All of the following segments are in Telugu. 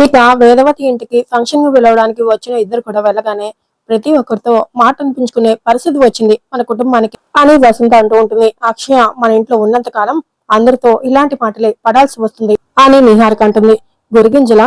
ఇక వేదవతి ఇంటికి ఫంక్షన్కు పిలవడానికి వచ్చిన ఇద్దరు కూడా వెళ్ళగానే ప్రతి ఒక్కరితో మాట అనిపించుకునే పరిస్థితి వచ్చింది మన కుటుంబానికి. అని వసంత అంటూ ఉంటుంది. అక్షయ మన ఇంట్లో ఉన్నంత కాలం అందరితో ఇలాంటి మాటలే పడాల్సి వస్తుంది అని నిహారిక అంటుంది. గురిగింజల?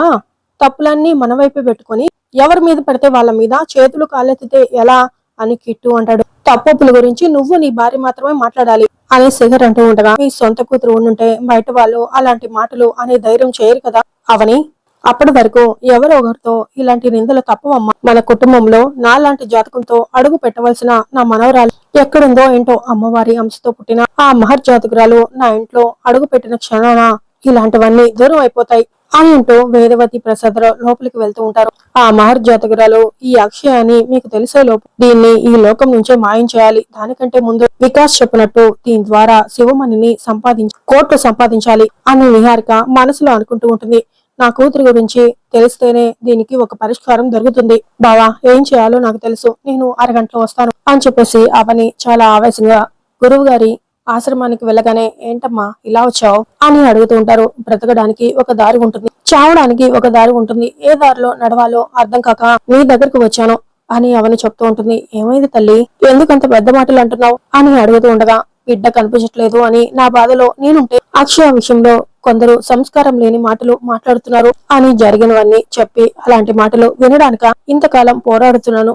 తప్పులన్నీ మన వైపే పెట్టుకొని ఎవరి మీద పెడితే వాళ్ళ మీద చేతులు కాలెత్తితే ఎలా అని కిట్టు అంటాడు. తప్పుల గురించి నువ్వు నీ భార్య మాత్రమే మాట్లాడాలి అని శిఖర్ అంటూ ఉండగా మీ సొంత కూతురు ఉండుంటే బయట వాళ్ళు అలాంటి మాటలు అనే ధైర్యం చేయరు కదా అవని? అప్పటి వరకు ఎవరో ఒకరితో ఇలాంటి నిందలు తప్పవమ్మా. మన కుటుంబంలో నాలాంటి జాతకంతో అడుగు పెట్టవలసిన నా మనవరాలు ఎక్కడుందో ఏంటో అమ్మవారి అంశతో పుట్టిన ఆ మహర్ జాతకురాలు నా ఇంట్లో అడుగు పెట్టిన క్షణాన ఇలాంటివన్నీ దూరం అయిపోతాయి అని అంటూ వేదవతి ప్రసాదరావు లోపలికి వెళ్తూ ఉంటారు. ఆ మహర్ జాతకురాలు ఈ అక్షయాన్ని మీకు తెలిసే లోపు దీన్ని ఈ లోకం నుంచే మాయం చేయాలి. దానికంటే ముందు వికాస్ చెప్పినట్టు దీని ద్వారా శివమణిని సంపాదించి కోట్లు సంపాదించాలి అని నిహారిక మనసులో అనుకుంటూ ఉంటుంది. నా కూతురు గురించి తెలిస్తేనే దీనికి ఒక పరిష్కారం దొరుకుతుంది. బావా ఏం చేయాలో నాకు తెలుసు. నేను అరగంటలో వస్తాను అని చెప్పేసి అవని చాలా ఆవేశంగా గురువు గారి ఆశ్రమానికి వెళ్ళగానే ఏంటమ్మా ఇలా వచ్చావు? అని అడుగుతూ ఉంటారు. బ్రతకడానికి ఒక దారి ఉంటుంది. చావడానికి ఒక దారి ఉంటుంది. ఏ దారిలో నడవాలో అర్థం కాక మీ దగ్గరకు వచ్చాను అని అవని చెప్తూ ఉంటుంది. ఏమైంది తల్లి? ఎందుకంత పెద్ద మాటలు అంటున్నావు? అని అడుగుతూ ఉండగా బిడ్డ కనిపించట్లేదు అని నా బాధలో నేనుంటే అక్షయ విషయంలో కొందరు సంస్కారం లేని మాటలు మాట్లాడుతున్నారు అని జరిగినవన్నీ చెప్పి అలాంటి మాటలు వినడానిక ఇంతకాలం పోరాడుతున్నాను.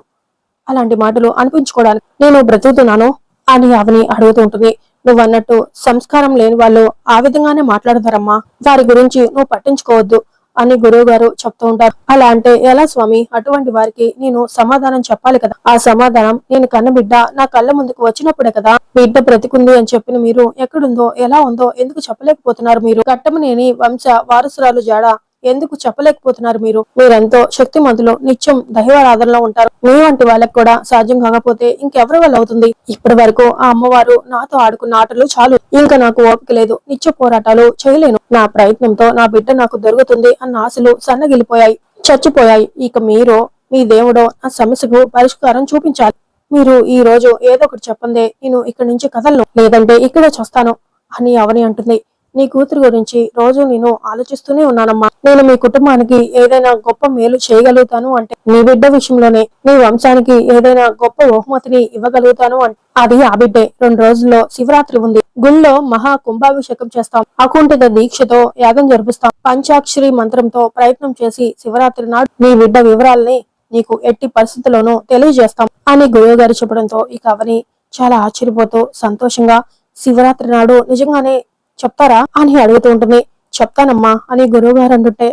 అలాంటి మాటలు అనిపించుకోవడానికి నేను బ్రతుకుతున్నాను అని అవని అడుగుతూ ఉంటుంది. నువ్వు అన్నట్టు సంస్కారం లేని వాళ్ళు ఆ విధంగానే మాట్లాడతారమ్మా. వారి గురించి నువ్వు పట్టించుకోవద్దు. అని గురువు గారు చెప్తూ ఉంటారు. అలా అంటే ఎలా స్వామి? అటువంటి వారికి నేను సమాధానం చెప్పాలి కదా. ఆ సమాధానం నేను కన్న బిడ్డ నా కళ్ళ ముందుకు వచ్చినప్పుడే కదా. బిడ్డ బ్రతికుంది అని చెప్పిన మీరు ఎక్కడుందో ఎలా ఉందో ఎందుకు చెప్పలేకపోతున్నారు మీరు? కట్టమనేని వంశ వారసురాలు జాడ ఎందుకు చెప్పలేకపోతున్నారు మీరు? మీరెంతో శక్తిమంతులు నిత్యం దైవారాధనలో ఉంటారు. మీ వంటి వాళ్ళకి కూడా సాధ్యం కాకపోతే ఇంకెవరి వల్ల అవుతుంది? ఇప్పటి వరకు ఆ అమ్మవారు నాతో ఆడుకున్న ఆటలు చాలు. ఇంకా నాకు ఓపిక లేదు. నిత్య పోరాటాలు చేయలేను. నా ప్రయత్నంతో నా బిడ్డ నాకు దొరుకుతుంది అన్న ఆశలు సన్నగిలిపోయాయి చచ్చిపోయాయి. ఇక మీరు మీ దేవుడో నా సమస్యకు పరిష్కారం చూపించాలి. మీరు ఈ రోజు ఏదో ఒకటి చెప్పండి నేను ఇక్కడి నుంచి కదలను. లేదంటే ఇక్కడే చూస్తాను అని అవని అంటుంది. నీ కూతురు గురించి రోజు నేను ఆలోచిస్తూనే ఉన్నానమ్మా. నేను మీ కుటుంబానికి ఏదైనా గొప్ప మేలు చేయగలుగుతాను అంటే నీ బిడ్డ విషయంలోనే నీ వంశానికి ఏదైనా గొప్ప బహుమతిని ఇవ్వగలుగుతాను అంటే అది ఆ బిడ్డే. రెండు రోజుల్లో శివరాత్రి ఉంది. గుళ్ళో మహా కుంభాభిషేకం చేస్తాం. అకుంఠిత దీక్షతో యాగం జరిపిస్తాం. పంచాక్షరి మంత్రంతో ప్రయత్నం చేసి శివరాత్రి నాడు నీ బిడ్డ వివరాల్ని నీకు ఎట్టి పరిస్థితుల్లోనూ తెలియజేస్తాం అని గురువుగారు చెప్పడంతో ఇక అవని చాలా ఆశ్చర్యపోతూ సంతోషంగా శివరాత్రి నాడు నిజంగానే చెప్తారా అని అడుగుతూ ఉంటుంది. చెప్తానమ్మా అని గురువు గారు అంటుంటే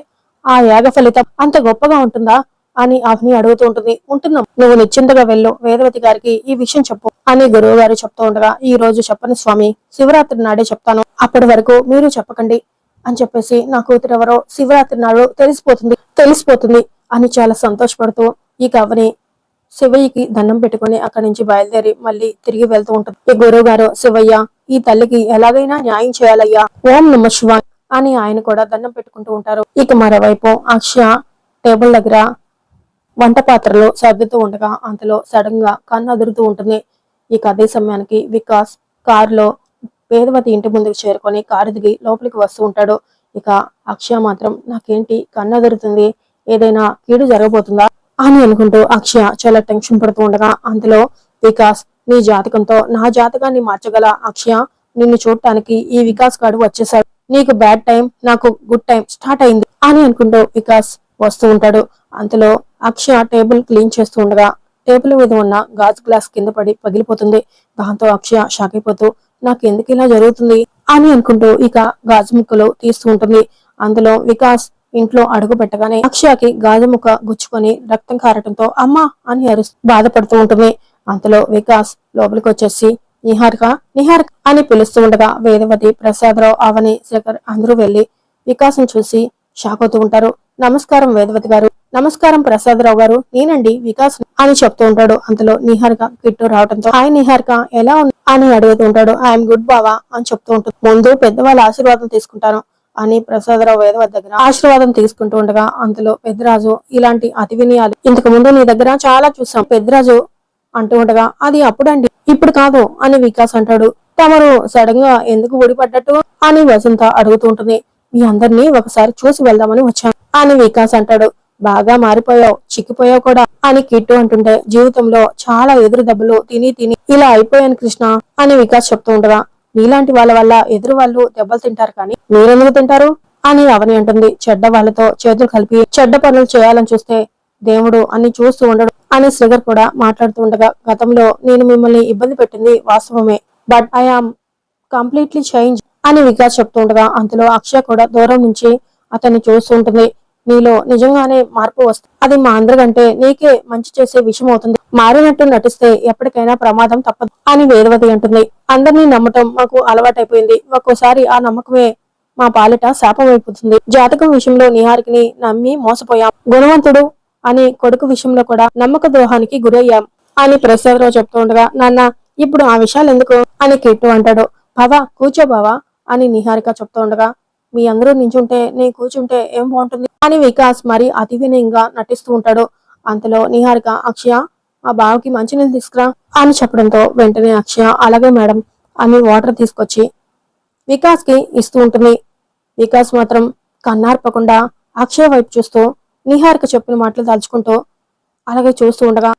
ఆ యాగ ఫలితం అంత గొప్పగా ఉంటుందా అని అవని అడుగుతూ ఉంటుంది. ఉంటున్నాం. నువ్వు నిశ్చింతగా వెళ్ళు. వేదవతి గారికి ఈ విషయం చెప్పు అని గురువు గారు చెప్తూ ఉండగా ఈ రోజు చెప్పని స్వామి. శివరాత్రి నాడే చెప్తాను. అప్పటి వరకు మీరు చెప్పకండి అని చెప్పేసి నా కూతురు ఎవరో శివరాత్రి నాడు తెలిసిపోతుంది తెలిసిపోతుంది అని చాలా సంతోషపడుతూ ఈ కవని శివయ్యకి దండం పెట్టుకుని అక్కడి నుంచి బయలుదేరి మళ్ళీ తిరిగి వెళ్తూ ఉంటుంది. ఈ గురువు గారు శివయ్య ఈ తల్లికి ఎలాగైనా న్యాయం చేయాలయ్యా. ఓం నమ శివా అని ఆయన కూడా దండం పెట్టుకుంటూ ఉంటారు. ఇక మరోవైపు అక్ష టేబుల్ దగ్గర వంట పాత్రలో సర్దుతూ ఉండగా అంతలో సడన్గా కన్ను అదురుతూ ఉంటుంది. ఇక అదే సమయానికి వికాస్ కారులో పేదవతి ఇంటి ముందుకు చేరుకొని కారు దిగి లోపలికి వస్తూ ఉంటాడు. ఇక అక్షయ మాత్రం నాకేంటి? కన్ను అదురుతుంది. ఏదైనా కీడు జరగబోతుందా? అని అనుకుంటూ అక్షయ చాలా టెన్షన్ పడుతూ ఉండగా అందులో వికాస్ నీ జాతకంతో నా జాతకాన్ని మార్చగల అక్షయ నిన్ను చూడటానికి ఈ వికాస్ గాడు వచ్చేసాడు నీకు బ్యాడ్ టైం నాకు గుడ్ టైం స్టార్ట్ అయింది అని అనుకుంటూ వికాస్ వస్తూ ఉంటాడు. అంతలో అక్షయ టేబుల్ క్లీన్ చేస్తూ ఉండగా టేబుల్ మీద ఉన్న గాజు గ్లాస్ కింద పడి పగిలిపోతుంది. దాంతో అక్షయ షాక్ అయిపోతూ నాకు ఎందుకు ఇలా జరుగుతుంది? అని అనుకుంటూ ఇక గాజు ముక్కలు తీస్తూ ఉంటుంది. అందులో వికాస్ ఇంట్లో అడుగు పెట్టగానే అక్షయకి గాజు ముక్క గుచ్చుకొని రక్తం కారటంతో అమ్మా అని అరు బాధపడుతూ ఉంటుంది. అంతలో వికాస్ లోపలికి వచ్చేసి నిహారిక నిహారిక అని పిలుస్తూ ఉండగా వేదవతి ప్రసాదరావు అవని శేఖర్ అందరూ వెళ్ళి వికాసం చూసి షాక్ అవుతూ ఉంటారు. నమస్కారం వేదవతి గారు. నమస్కారం ప్రసాదరావు గారు. నేనండి వికాస్ అని చెప్తూ ఉంటాడు. అంతలో నిహారిక కిట్టు రావడంతో ఆయన నిహారిక ఎలా ఉంది అని అడుగుతూ ఉంటాడు. ఐఎమ్ గుడ్ బావా అని చెప్తూ ఉంటుంది ముందు పెద్దవాళ్ళ ఆశీర్వాదం తీసుకుంటాను అని ప్రసాదరావు వేదవతి దగ్గర ఆశీర్వాదం తీసుకుంటూ ఉండగా అంతలో పెద్దరాజు ఇలాంటి అతి వినయాలు ఇంతకు ముందు నీ దగ్గర చాలా చూసాం పెద్దరాజు అంటూ ఉండగా అది అప్పుడండి ఇప్పుడు కాదు అని వికాస్ అంటాడు. తమరు సడన్గా ఎందుకు ఊడిపడ్డట్టు అని వసంత అడుగుతూ ఉంటుంది. మీ అందరినీ ఒకసారి చూసి వెళ్దామని వచ్చాను అని వికాస్ అంటాడు. బాగా మారిపోయావు చిక్కిపోయావు కూడా అని కిట్టు అంటుంటే జీవితంలో చాలా ఎదురు దెబ్బలు తిని తిని ఇలా అయిపోయాను కృష్ణ అని వికాస్ చెప్తూ ఉండగా నీలాంటి వాళ్ళ వల్ల ఎదురు వాళ్ళు దెబ్బలు తింటారు కానీ మీరెందుకు తింటారు? అని అవని అంటుంది. చెడ్డ వాళ్ళతో చేతులు కలిపి చెడ్డ పనులు చేయాలని చూస్తే దేవుడు అన్ని చూస్తూ ఉండడు అని శ్రీగర్ కూడా మాట్లాడుతూ ఉండగా గతంలో నేను మిమ్మల్ని ఇబ్బంది పెట్టింది వాస్తవమే but I am completely change అని వికాస్ చెప్తూ ఉండగా అంతలో అక్షయ కూడా దూరం నుంచి అతన్ని చూస్తూ ఉంటుంది. నీలో నిజంగానే మార్పు వస్తుంది అది మా అందరికంటే నీకే మంచి చేసే విషయం అవుతుంది. మారినట్టు నటిస్తే ఎప్పటికైనా ప్రమాదం తప్పదు అని వేదవతి అంటుంది. అందరినీ నమ్మటం మాకు అలవాటైపోయింది. ఒక్కోసారి ఆ నమ్మకమే మా పాలిట శాపం అయిపోతుంది జాతకం విషయంలో నిహారికిని నమ్మి మోసపోయాం. గుణవంతుడు అని కొడుకు విషయంలో కూడా నమ్మక ద్రోహానికి గురయ్యాం అని ప్రసాదరావు చెప్తూ ఉండగా నాన్న ఇప్పుడు ఆ విషయాలు ఎందుకు? అని కిట్టు అంటాడు. బావా కూర్చో బావా అని నిహారిక చెప్తూ ఉండగా మీ అందరూ నించుంటే నేను కూర్చుంటే ఏం బాగుంటుంది? అని వికాస్ మరి అతి వినయంగా నటిస్తూ ఉంటాడు. అంతలో నిహారిక అక్షయ ఆ బావకి మంచినీళ్ళు తీసుకురా అని చెప్పడంతో వెంటనే అక్షయ అలాగే మేడం అని వాటర్ తీసుకొచ్చి వికాస్కి ఇస్తూ ఉంటుంది. వికాస్ మాత్రం కన్నార్పకుండా అక్షయ వైపు చూస్తూ నిహారిక చెప్పిన మాటలు తలుచుకుంటూ అలాగే చూస్తూ ఉండగా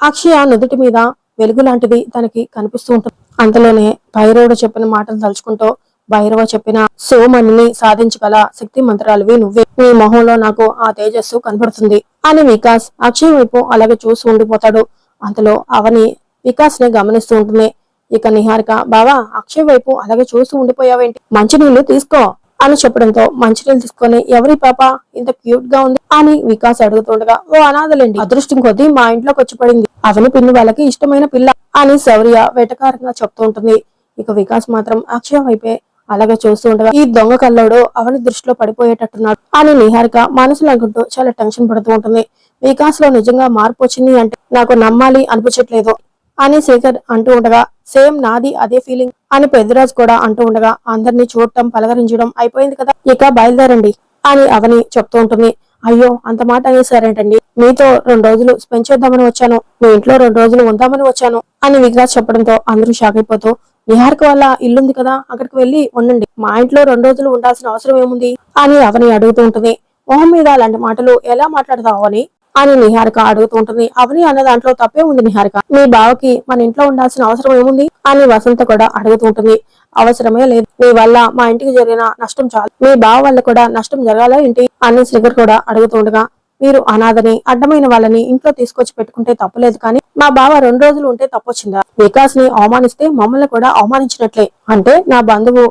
అక్షయ నుదుటి మీద వెలుగు లాంటిది తనకి కనిపిస్తూ ఉంటుంది. అంతలోనే భైరవుడు చెప్పిన మాటలు తలుచుకుంటూ భైరవ చెప్పిన సోమని సాధించగల శక్తి మంత్రాలవి నువ్వే. నీ మొహంలో నాకు ఆ తేజస్సు కనబడుతుంది అని వికాస్ అక్షయ్ వైపు అలాగే చూసి ఉండిపోతాడు. అంతలో అవని వికాస్ని గమనిస్తూ ఉంటుంది. ఇక నిహారిక బావా అక్షయ్ వైపు అలాగే చూస్తూ ఉండిపోయావేంటి? మంచినీళ్ళు తీసుకో. అని చెప్పడంతో మంచినీళ్ళు తీసుకొని ఎవరి పాప ఇంత క్యూట్గా ఉంది అని వికాస్ అడుగుతుండగా ఓ అనాథలేండి అదృష్టం కొద్దీ మా ఇంట్లోకి వచ్చి పడింది. అవని పిన్ని వాళ్ళకి ఇష్టమైన పిల్ల అని శౌర్య వెటకారంగా చెప్తూ ఉంటుంది. ఇక వికాస్ మాత్రం అక్షయ వైపే అలాగే చూస్తూ ఉండగా ఈ దొంగ కల్లోడు అవని దృష్టిలో పడిపోయేటట్టున్నాడు అని నిహారిక మనసులో అనుకుంటూ చాలా టెన్షన్ పడుతూ ఉంటుంది. వికాస్లో నిజంగా మార్పు వచ్చింది అంటే నాకు నమ్మాలి అనిపించట్లేదు. అని శేఖర్ అంటూ ఉండగా సేమ్ నాది అదే ఫీలింగ్ అని పెద్దరాజు కూడా అంటూ ఉండగా అందరినీ చూడటం పలకరించడం అయిపోయింది కదా ఇక బయలుదేరండి అని అవని చెప్తూ ఉంటుంది. అయ్యో అంత మాట అనేసారేంటండి మీతో రెండు రోజులు స్పెండ్ చేద్దామని వచ్చాను. మీ ఇంట్లో రెండు రోజులు ఉందామని వచ్చాను అని విగ్రాజ్ చెప్పడంతో అందరూ షాక్ అయిపోతూ నిహార్కి వల్ల ఇల్లుంది కదా అక్కడికి వెళ్ళి ఉండండి. మా ఇంట్లో రెండు రోజులు ఉండాల్సిన అవసరం ఏముంది? అని అవని అడుగుతూ ఉంటుంది. మొహం మీద అలాంటి మాటలు ఎలా మాట్లాడతావు అని అని నిహారిక అడుగుతూ ఉంటుంది. అవని అన్న దాంట్లో తప్పే ఉంది నిహారిక. మీ బావకి మన ఇంట్లో ఉండాల్సిన అవసరం ఏముంది? అని వసంత కూడా అడుగుతూ ఉంటుంది. అవసరమే లేదు. మీ వల్ల మా ఇంటికి జరిగిన నష్టం చాలు. మీ బావ వల్ల కూడా నష్టం జరగాలా ఏంటి? అని శ్రీగర్ కూడా అడుగుతుండగా మీరు అనాథని అడ్డమైన వాళ్ళని ఇంట్లో తీసుకొచ్చి పెట్టుకుంటే తప్పలేదు కానీ మా బావ రెండు రోజులు ఉంటే తప్పొచ్చిందా? వికాస్ని అవమానిస్తే మమ్మల్ని కూడా అవమానించినట్లే. అంటే నా బంధువు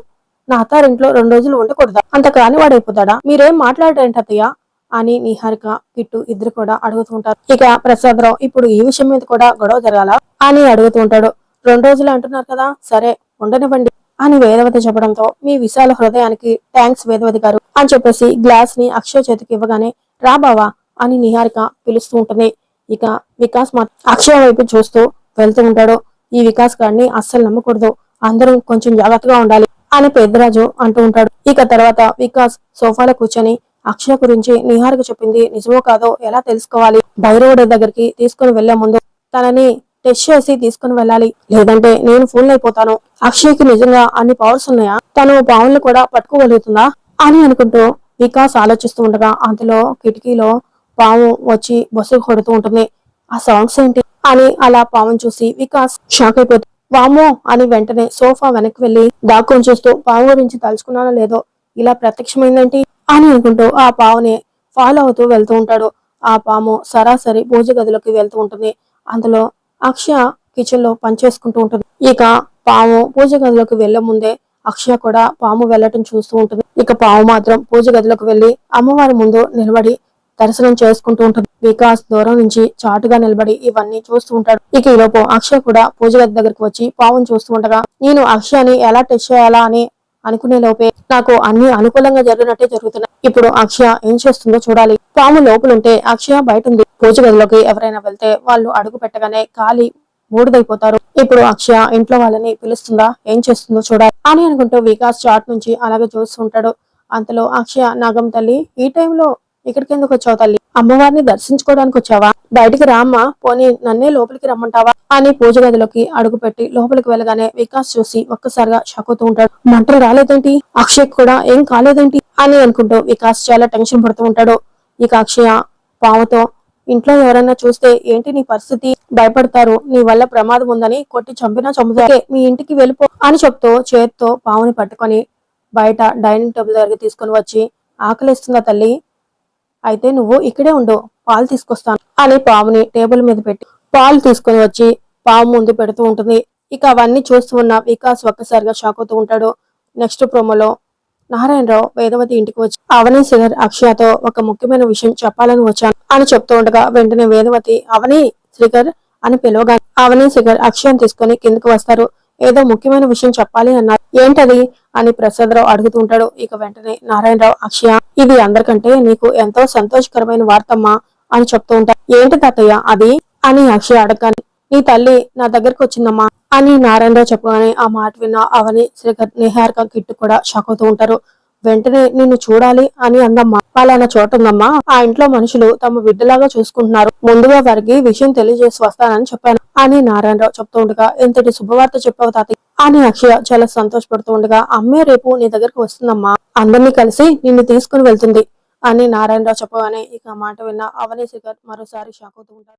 నా అత్తారింట్లో రెండు రోజులు ఉండకూడదా? అంత కాని వాడైపోతాడా మీరేం మాట్లాడారంట అత్తయ్య? అని నిహారిక కిట్టు ఇద్దరు కూడా అడుగుతూ ఉంటారు. ఇక ప్రసాదరావు ఇప్పుడు ఈ విషయం మీద కూడా గొడవ జరగాల అని అడుగుతూ ఉంటాడు. రెండు రోజులు అంటున్నారు కదా సరే ఉండనివ్వండి అని వేదవతి చెప్పడంతో మీ విశాల హృదయానికి థ్యాంక్స్ వేదవతి గారు అని చెప్పేసి గ్లాస్ని అక్షయ్ చేతికి ఇవ్వగానే రా బావా అని నిహారిక పిలుస్తూ ఉంటుంది. ఇక వికాస్ మా అక్షయ్ వైపు చూస్తూ వెళ్తూ ఉంటాడు. ఈ వికాస్ గారిని అస్సలు నమ్మకూడదు. అందరం కొంచెం జాగ్రత్తగా ఉండాలి అని పెద్దరాజు అంటూ ఉంటాడు. ఇక తర్వాత వికాస్ సోఫాలో కూర్చొని అక్షయ గురించి నిహారిక చెప్పింది నిజమో కాదో ఎలా తెలుసుకోవాలి? భైరవుడి దగ్గరికి తీసుకుని వెళ్ళే ముందు తనని టెస్ట్ చేసి తీసుకుని వెళ్ళాలి. లేదంటే నేను ఫోన్ అయిపోతాను. అక్షయ్కి నిజంగా అన్ని పవర్స్ ఉన్నాయా? తను పావులను కూడా పట్టుకోగలుగుతుందా? అని అనుకుంటూ వికాస్ ఆలోచిస్తూ ఉండగా అందులో కిటికీలో పాము వచ్చి బస్సు కొడుతూ ఉంటుంది. ఆ సౌండ్స్ ఏంటి? అని అలా పావును చూసి వికాస్ షాక్ అయిపోతుంది వామో అని వెంటనే సోఫా వెనక్కి వెళ్ళి దాక్కుని చూస్తూ పాము గురించి తలుచుకున్నానో లేదో? ఇలా ప్రత్యక్షమైందేంటి? అని అనుకుంటూ ఆ పావుని ఫాలో అవుతూ వెళ్తూ ఉంటాడు. ఆ పాము సరాసరి పూజ గదిలోకి వెళ్తూ ఉంటుంది. అందులో అక్షయ కిచెన్లో పనిచేసుకుంటూ ఉంటుంది. ఇక పాము పూజ గదిలోకి వెళ్ళే ముందే అక్షయ కూడా పాము వెళ్ళటం చూస్తూ ఉంటుంది. ఇక పాము మాత్రం పూజ గదిలోకి వెళ్ళి అమ్మవారి ముందు నిలబడి దర్శనం చేసుకుంటూ ఉంటుంది. వికాస్ దూరం నుంచి చాటుగా నిలబడి ఇవన్నీ చూస్తూ ఉంటాడు. ఇక ఈలోపు అక్షయ్ కూడా పూజ గది దగ్గరికి వచ్చి పావును చూస్తూ ఉండగా నేను అక్షయని ఎలా టెస్ట్ చేయాలా? అని అనుకునే లోపే నాకు అన్ని అనుకూలంగా జరిగినట్టే జరుగుతున్నాయి. ఇప్పుడు అక్షయ ఏం చేస్తుందో చూడాలి. పాము లోపలుంటే అక్షయ బయట ఉంది పూజ గదిలోకి ఎవరైనా వెళ్తే వాళ్ళు అడుగు పెట్టగానే కాలి బూడిదైపోతారు. ఇప్పుడు అక్షయ ఇంట్లో వాళ్ళని పిలుస్తుందా? ఏం చేస్తుందో చూడాలి. అని అనుకుంటూ వికాస్ చాట్ నుంచి అలాగే చూస్తుంటాడు అంతలో అక్షయ నాగం తల్లి ఈ టైంలో ఇక్కడికి ఎందుకు వచ్చావు తల్లి? అమ్మవారిని దర్శించుకోవడానికి వచ్చావా? బయటికి రామ్మా పోనీ నన్నే లోపలికి రమ్మంటావా? అని పూజ గదిలోకి అడుగుపెట్టి లోపలికి వెళ్ళగానే వికాస్ చూసి ఒక్కసారిగా షాక్ అవుతూ ఉంటాడు. మంటలు రాలేదేంటి? అక్షయ్ కూడా ఏం కాలేదేంటి? అని అనుకుంటూ వికాస్ చాలా టెన్షన్ పడుతూ ఉంటాడు. ఇక అక్షయ పావుతో ఇంట్లో ఎవరైనా చూస్తే ఏంటి నీ పరిస్థితి? భయపడతారు. నీ వల్ల ప్రమాదం ఉందని కొట్టి చంపినా చంపుతారు మీ ఇంటికి వెళ్ళిపో అని చెప్తూ చేత్తో పావుని పట్టుకొని బయట డైనింగ్ టేబుల్ దగ్గరికి తీసుకొని వచ్చి ఆకలిస్తుందా తల్లి? అయితే నువ్వు ఇక్కడే ఉండు పాలు తీసుకొస్తాను. అని పాముని టేబుల్ మీద పెట్టి పాలు తీసుకొని వచ్చి పాము ముందు పెడుతూ ఉంటుంది. ఇక అవన్నీ చూస్తూ ఉన్న వికాస్ ఒక్కసారిగా షాక్ అవుతూ ఉంటాడు. నెక్స్ట్ ప్రోమోలో నారాయణరావు వేదవతి ఇంటికి వచ్చి అవని శ్రీధర్ అక్షయతో ఒక ముఖ్యమైన విషయం చెప్పాలని వచ్చాను అని చెప్తూ ఉండగా వెంటనే వేదవతి అవని శ్రీకర్ అని పిలవగా అవని శ్రీధర్ అక్షయం తీసుకొని కిందకు వస్తారు. ఏదో ముఖ్యమైన విషయం చెప్పాలి అన్నారు. ఏంటది? అని ప్రసాదరావు అడుగుతూ ఉంటాడు ఇక వెంటనే నారాయణరావు అక్షయ ఇది అందరికంటే నీకు ఎంతో సంతోషకరమైన వార్తమ్మా అని చెప్తూ ఉంటారు ఏంటి తాతయ్య అది? అని అక్షయ అడగానే నీ తల్లి నా దగ్గరకు వచ్చిందమ్మా అని నారాయణరావు చెప్పగానే ఆ మాట విన్న అవని శ్రీకర్ నిహారిక కిట్టు కూడా షాక్ అవుతూ ఉంటారు. వెంటనే నిన్ను చూడాలి అని అందమ్మా. పలానా చోట ఉందమ్మా ఆ ఇంట్లో మనుషులు తమ బిడ్డలాగా చూసుకుంటున్నారు. ముందుగా వారికి విషయం తెలియజేసి వస్తానని చెప్పాను. అని నారాయణరావు చెప్తూ ఉండగా ఇంతటి శుభవార్త చెప్పావు తాతయ్య. అని అక్షయ చాలా సంతోషపడుతూ ఉండగా అమ్మే రేపు నీ దగ్గరకు వస్తుందమ్మా. అందరినీ కలిసి నిన్ను తీసుకుని వెళ్తుంది. అని నారాయణరావు చెప్పగానే ఇక మాట విన్న అవనీ శిఖర్ మరోసారి షాక్ అవుతూ ఉంటారు